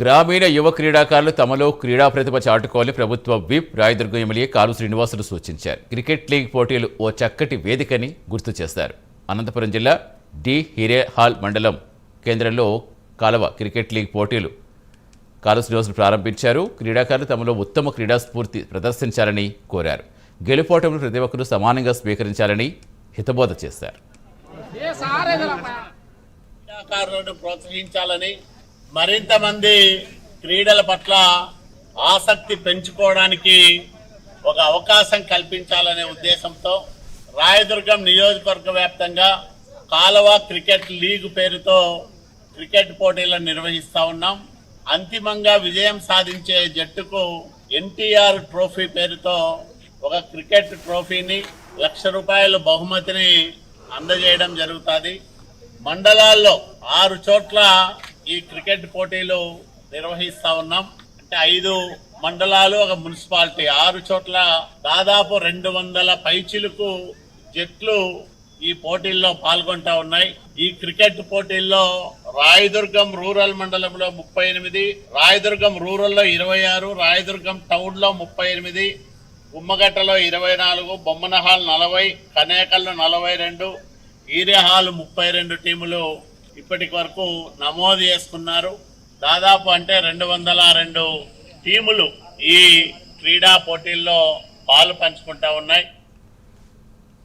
గ్రామీణ యువ క్రీడాకారులు తమలో క్రీడా ప్రతిభ చాటుకోవాలని ప్రభుత్వ విప్ రాయదుర్గం ఎమ్మెల్యే కాలు శ్రీనివాసులు సూచించారు. క్రికెట్ లీగ్ పోటీలు ఓ చక్కటి వేదికని గుర్తు చేశారు అనంతపురం జిల్లా డి హిరే హాల్ మండలం కేంద్రంలో కాలవ క్రికెట్ లీగ్ పోటీలు కాలు శ్రీనివాసులు ప్రారంభించారు. క్రీడాకారులు తమలో ఉత్తమ క్రీడా స్ఫూర్తి ప్రదర్శించాలని కోరారు. గెలుపోటములు ప్రతి ఒక్కరూ సమానంగా స్వీకరించాలని హితబోధ చేశారు. క్రీడాకారులను ప్రోత్సహించాలని మరింత మంది క్రీడల పట్ల ఆసక్తి పెంచుకోవడానికి ఒక అవకాశం కల్పించాలనే ఉద్దేశంతో రాయదుర్గం నియోజకవర్గ వ్యాప్తంగా కాలువ క్రికెట్ లీగ్ పేరుతో క్రికెట్ పోటీలను నిర్వహిస్తా ఉన్నాం. అంతిమంగా విజయం సాధించే జట్టుకు ఎన్టీఆర్ ట్రోఫీ పేరుతో ఒక క్రికెట్ ట్రోఫీని లక్ష రూపాయల బహుమతిని అందజేయడం జరుగుతుంది. మండలాల్లో ఆరు చోట్ల ఈ క్రికెట్ పోటీలు నిర్వహిస్తా ఉన్నాం. అంటే ఐదు మండలాలు ఒక మున్సిపాలిటీ. ఆరు చోట్ల దాదాపు రెండు వందల పైచిలకు జట్లు ఈ పోటీల్లో పాల్గొంటా ఉన్నాయి. ఈ క్రికెట్ పోటీల్లో రాయదుర్గం రూరల్ మండలంలో ముప్పై ఎనిమిది రాయదుర్గం రూరల్లో ఇరవై ఆరు రాయదుర్గం టౌన్లో ముప్పై ఎనిమిది గుమ్మగట్టలో ఇరవై నాలుగు బొమ్మనహాల్ నలభై కనేకల్లో నలభై రెండు ఈరేహాల్ ముప్పై రెండు టీములు ఇప్పటి వరకు నమోదు చేసుకున్నారు. దాదాపు అంటే రెండు వందల రెండు టీములు ఈ క్రీడా పోటీల్లో పాలు పంచుకుంటా ఉన్నాయి.